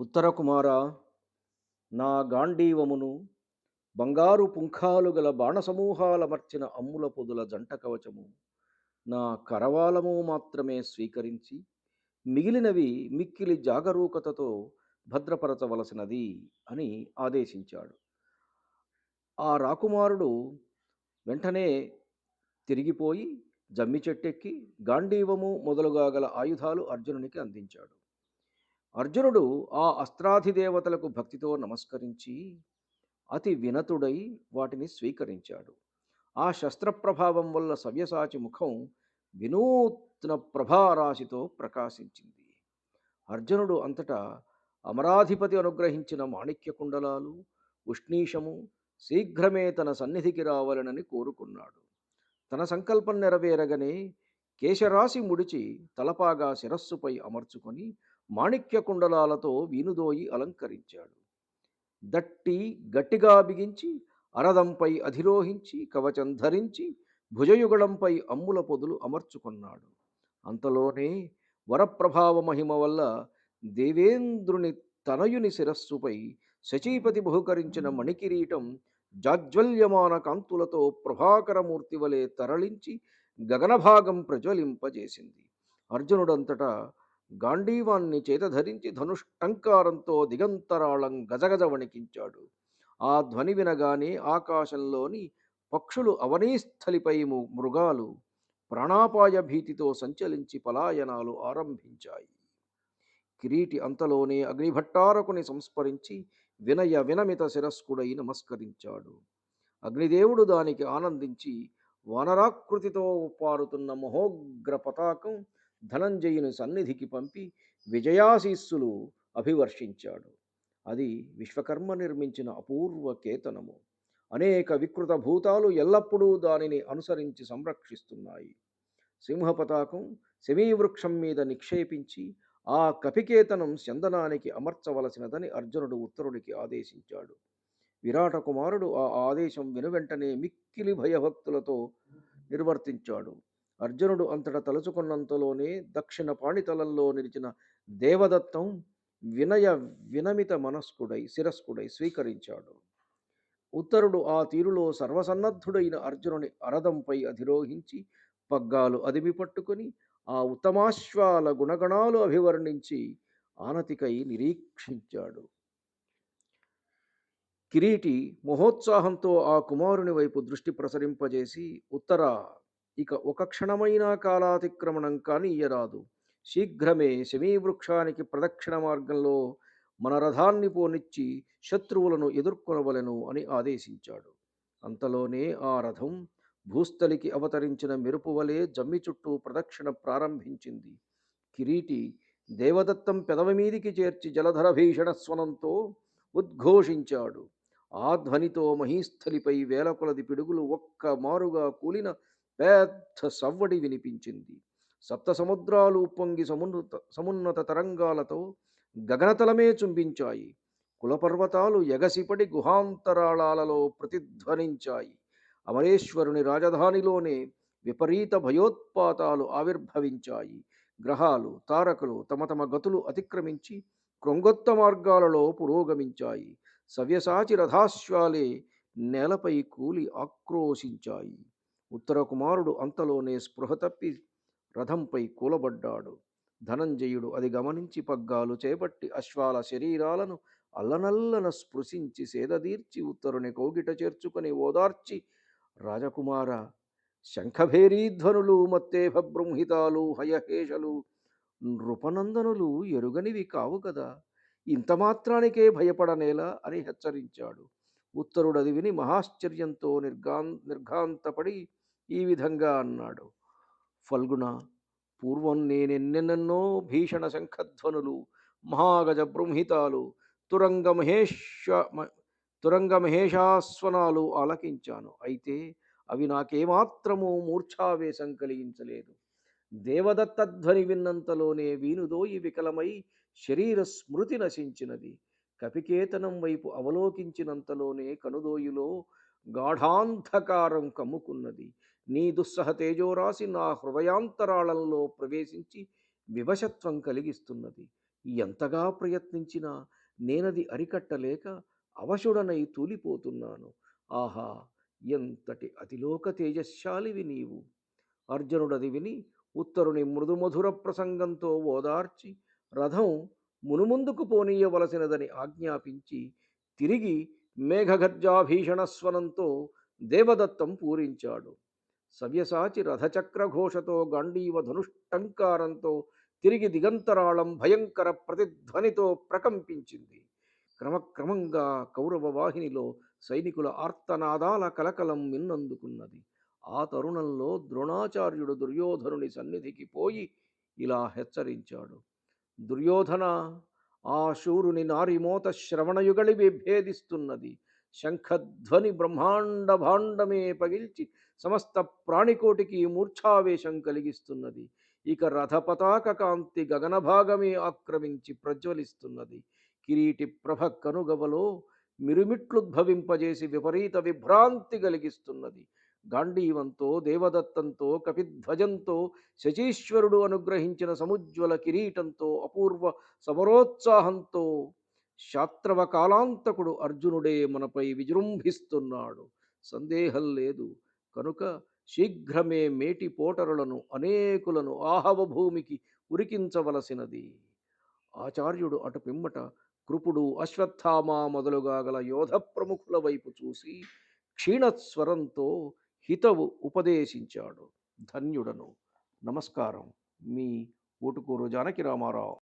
ఉత్తరకుమార నా గాంధీవమును బంగారు పుంఖాలు గల బాణసమూహాలమర్చిన అమ్ముల పొదుల జంట కవచము నా కరవాలము మాత్రమే స్వీకరించి మిగిలినవి మిక్కిలి జాగరూకతతో భద్రపరచవలసినది అని ఆదేశించాడు. ఆ రాకుమారుడు వెంటనే తిరిగిపోయి జమ్మి చెట్టెక్కి గాంధీవము మొదలుగా గల ఆయుధాలు అర్జునునికి అందించాడు. అర్జునుడు ఆ అస్త్రాధిదేవతలకు భక్తితో నమస్కరించి అతి వినతుడై వాటిని స్వీకరించాడు. ఆ శస్త్రప్రభావం వల్ల సవ్యసాచి ముఖం వినూత్న ప్రభారాశితో ప్రకాశించింది. అర్జునుడు అంతటా అమరాధిపతి అనుగ్రహించిన మాణిక్య కుండలాలు ఉష్ణీషము శీఘ్రమే తన సన్నిధికి రావాలనని కోరుకున్నాడు. తన సంకల్పం నెరవేరగనే కేశరాశి ముడిచి తలపాగా శిరస్సుపై అమర్చుకొని మాణిక్య కుండలాలతో వీనుదోయి అలంకరించాడు. దట్టి గట్టిగా బిగించి అరదంపై అధిరోహించి కవచం ధరించి భుజయుగళంపై అమ్ముల పొదులు అమర్చుకున్నాడు. అంతలోనే వరప్రభావ మహిమ వల్ల దేవేంద్రుని తనయుని శిరస్సుపై శచీపతి బహుకరించిన మణికిరీటం జాజ్వల్యమాన కాంతులతో ప్రభాకరమూర్తి వలె తరలించి గగనభాగం ప్రజ్వలింపజేసింది. అర్జునుడంతటా గాంధీవాన్ని చేతధరించి ధనుష్టంకారంతో దిగంతరాళం గజగజ వణికించాడు. ఆ ధ్వని వినగానే ఆకాశంలోని పక్షులు అవనీస్థలిపై ము- మృగాలు ప్రాణాపాయ భీతితో సంచలించి పలాయనాలు ఆరంభించాయి. కిరీటి అంతలోనే అగ్నిభట్టారకుని సంస్మరించి వినయ వినమిత శిరస్కుడై నమస్కరించాడు. అగ్నిదేవుడు దానికి ఆనందించి వానరాకృతితో పారుతున్న మహోగ్ర పతాకం ధనంజయుని సన్నిధికి పంపి విజయాశీస్సులు అభివర్షించాడు. అది విశ్వకర్మ నిర్మించిన అపూర్వ కేతనము. అనేక వికృత భూతాలు ఎల్లప్పుడూ దానిని అనుసరించి సంరక్షిస్తున్నాయి. సింహపతాకం శమీవృక్షం మీద నిక్షేపించి ఆ కపికేతనం చందనానికి అమర్చవలసినదని అర్జునుడు ఉత్తరుడికి ఆదేశించాడు. విరాట కుమారుడు ఆ ఆదేశం వెనువెంటనే మిక్కిలి భయభక్తులతో నిర్వర్తించాడు. అర్జునుడు అంతట తలుచుకున్నంతలోనే దక్షిణ పాణితలంలో నిలిచిన దేవదత్తం వినయ వినమిత మనస్కుడై శిరస్కుడై స్వీకరించాడు. ఉత్తరుడు ఆ తీరులో సర్వసన్నద్ధుడైన అర్జునుని అరదంపై అధిరోహించి పగ్గాలు అదిమి పట్టుకొని ఆ ఉత్తమాశ్వాల గుణగణాలు అభివర్ణించి ఆనతికై నిరీక్షించాడు. కిరీటి మహోత్సాహంతో ఆ కుమారుని వైపు దృష్టి ప్రసరింపజేసి ఉత్తర ఇక ఒక క్షణమైనా కాలాతిక్రమణం కానీ ఇయ్యరాదు శీఘ్రమే శమీవృక్షానికి ప్రదక్షిణ మార్గంలో మన రథాన్ని పోనిచ్చి శత్రువులను ఎదుర్కొనవలెను అని ఆదేశించాడు. అంతలోనే ఆ రథం భూస్థలికి అవతరించిన మెరుపు వలె జమ్మి చుట్టూ ప్రదక్షిణ ప్రారంభించింది. కిరీటి దేవదత్తం పెదవి మీదికి చేర్చి జలధర భీషణ స్వనంతో ఉద్ఘోషించాడు. ఆ ధ్వనితో మహీస్థలిపై వేల కొలది పిడుగులు ఒక్క మారుగా కూలిన పెద్ద సవ్వడి వినిపించింది. సప్త సముద్రాలు ఉప్పొంగి సమున్నత సమున్నత తరంగాలతో గగనతలమే చుంబించాయి. కులపర్వతాలు ఎగసిపడి గుహాంతరాళాలలో ప్రతిధ్వనించాయి. అమరేశ్వరుని రాజధానిలోనే విపరీత భయోత్పాతాలు ఆవిర్భవించాయి. గ్రహాలు తారకులు తమ తమ గతులు అతిక్రమించి క్రొంగొత్త మార్గాలలో పురోగమించాయి. సవ్యసాచి రథాశ్వాలే నేలపై కూలి ఆక్రోశించాయి. ఉత్తర కుమారుడు అంతలోనే స్పృహ తప్పి రథంపై కూలబడ్డాడు. ధనంజయుడు అది గమనించి పగ్గాలు చేపట్టి అశ్వాల శరీరాలను అల్లనల్లన స్పృశించి సేదదీర్చి ఉత్తరుని కోగిట చేర్చుకొని ఓదార్చి రాజకుమార శంఖభేరీధ్వనులు మత్తేభ బృంహితాలు హయహేషలు నృపనందనులు ఎరుగనివి కావు కదా. ఇంత మాత్రానికే భయపడనేలా అని హెచ్చరించాడు. ఉత్తరుడది విని మహాశ్చర్యంతో నిర్గా నిర్ఘాంతపడి ఈ విధంగా అన్నాడు. ఫల్గుణ పూర్వం నేనెన్నెన్నెన్నో భీషణ శంఖధ్వనులు మహాగజ బృంహితాలు తురంగ మహేష తురంగ మహేషాస్వనాలు ఆలకించాను. అయితే అవి నాకేమాత్రము మూర్ఛావేశం కలిగించలేదు. దేవదత్తధ్వని విన్నంతలోనే వీనుదోయి వికలమై శరీర స్మృతి నశించినది. కపికేతనం వైపు అవలోకించినంతలోనే కనుదోయిలో గాఢాంధకారం కమ్ముకున్నది. నీ దుస్సహ తేజోరాశి నా హృదయాంతరాళంలో ప్రవేశించి వివశత్వం కలిగిస్తున్నది. ఎంతగా ప్రయత్నించినా నేనది అరికట్టలేక అవశుడనై తూలిపోతున్నాను. ఆహా! ఎంతటి అతిలోక తేజశ్శాలివి నీవు. అర్జునుడది విని ఉత్తరుని మృదుమధుర ప్రసంగంతో ఓదార్చి రథం మునుముందుకు పోనీయవలసినదని ఆజ్ఞాపించి తిరిగి మేఘగర్జాభీషణ స్వనంతో దేవదత్తం పూరించాడు. సవ్యసాచి రథచక్రఘోషతో గాండీవ ధనుష్టంకారంతో తిరిగి దిగంతరాళం భయంకర ప్రతిధ్వనితో ప్రకంపించింది. క్రమక్రమంగా కౌరవ వాహినిలో సైనికుల ఆర్తనాదాల కలకలం మిన్నందుకున్నది. ఆ తరుణంలో ద్రోణాచార్యుడు దుర్యోధనుని సన్నిధికి పోయి ఇలా హెచ్చరించాడు. దుర్యోధన ఆ శూరుని నారిమోత శ్రవణయుగళి విభేదిస్తున్నది శంఖధ్వని బ్రహ్మాండ భాండమే పగిల్చి సమస్త ప్రాణికోటికి మూర్ఛావేశం కలిగిస్తున్నది. ఇక రథపతాక కాంతి గగనభాగమే ఆక్రమించి ప్రజ్వలిస్తున్నది. కిరీటి ప్రభ కనుగవలో మిరుమిట్లుద్భవింపజేసి విపరీత విభ్రాంతి కలిగిస్తున్నది. గాంధీవంతో దేవదత్తంతో కపిధ్వజంతో శచీశ్వరుడు అనుగ్రహించిన సముజ్వల కిరీటంతో అపూర్వ సమరోత్సాహంతో శాత్రవ కాలాంతకుడు అర్జునుడే మనపై విజృంభిస్తున్నాడు. సందేహం లేదు. కనుక శీఘ్రమే మేటి పోటరులను అనేకులను ఆహవ భూమికి ఉరికించవలసినది. ఆచార్యుడు అటు పిమ్మట కృపుడు అశ్వత్థామ మొదలుగా గల యోధ ప్రముఖుల వైపు చూసి క్షీణస్వరంతో హితవు ఉపదేశించాడు. ధన్యుడను. నమస్కారం. మీ ఓటుకూరు జానకి రామారావు.